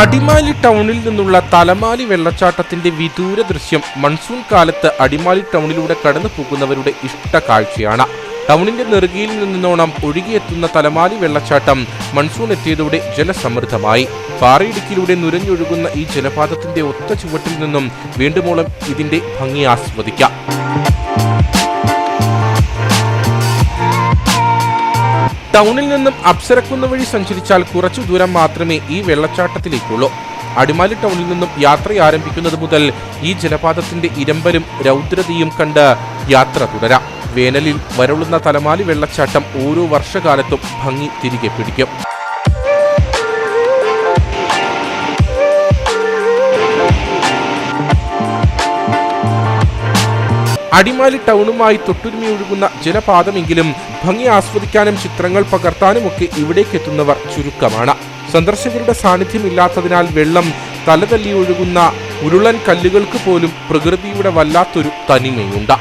അടിമാലി ടൗണിൽ നിന്നുള്ള തലമാലി വെള്ളച്ചാട്ടത്തിന്റെ വിദൂര ദൃശ്യം മൺസൂൺ കാലത്ത് അടിമാലി ടൗണിലൂടെ കടന്നു പോകുന്നവരുടെ ഇഷ്ട കാഴ്ചയാണ്. ടൗണിന്റെ നെറുകയിൽ നിന്നോണം ഒഴുകിയെത്തുന്ന തലമാലി വെള്ളച്ചാട്ടം മൺസൂൺ എത്തിയതോടെ ജലസമൃദ്ധമായി. പാറയിടുക്കിലൂടെ നുരഞ്ഞൊഴുകുന്ന ഈ ജലപാതത്തിന്റെ ഒത്ത ചുവട്ടിൽ നിന്നും വീണ്ടുമോളം ഇതിന്റെ ഭംഗി ആസ്വദിക്കാം. ടൗണിൽ നിന്നും അപ്സരക്കുന്ന വഴി സഞ്ചരിച്ചാൽ കുറച്ചു ദൂരം മാത്രമേ ഈ വെള്ളച്ചാട്ടത്തിലേക്കുള്ളൂ. അടിമാലി ടൗണിൽ നിന്നും യാത്ര ആരംഭിക്കുന്നത് മുതൽ ഈ ജലപാതത്തിന്റെ ഇരമ്പലും രൗദ്രതയും കണ്ട് യാത്ര തുടരാം. വേനലിൽ വരളുന്ന തലമാലി വെള്ളച്ചാട്ടം ഓരോ വർഷകാലത്തും ഭംഗി തിരികെ പിടിക്കും. അടിമാലി ടൗണുമായി തൊട്ടുരുമി ഒഴുകുന്ന ജലപാതമെങ്കിലും ഭംഗി ആസ്വദിക്കാനും ചിത്രങ്ങൾ പകർത്താനുമൊക്കെ ഇവിടേക്ക് എത്തുന്നവർ ചുരുക്കമാണ്. സന്ദർശകരുടെ സാന്നിധ്യമില്ലാത്തതിനാൽ വെള്ളം തലതല്ലി ഒഴുകുന്ന ഉരുളൻ കല്ലുകൾക്ക് പോലും പ്രകൃതിയുടെ വല്ലാത്തൊരു തനിമയുണ്ട്.